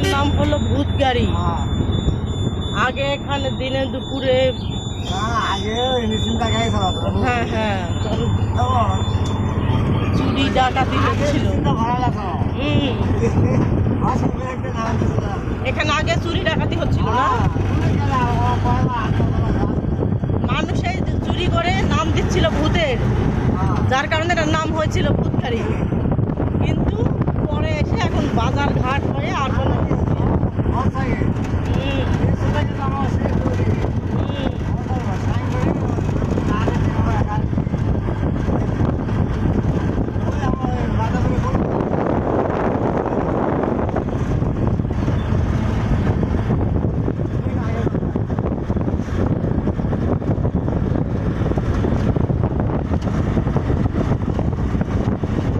হলো ভূত গাড়ি আগে এখানে দিনে দুপুরে হ্যাঁ হ্যাঁ। চুরি ডাকাতি হচ্ছিল। এখানে আগে চুরি ডাকাতি হচ্ছিল না? মানুষ এই চুরি করে নাম দিচ্ছিল ভূতের। যার কারণে এটার নাম হয়েছিল ভূতকারী কিন্তু পরে এসে এখন বাজার ঘাট হয়ে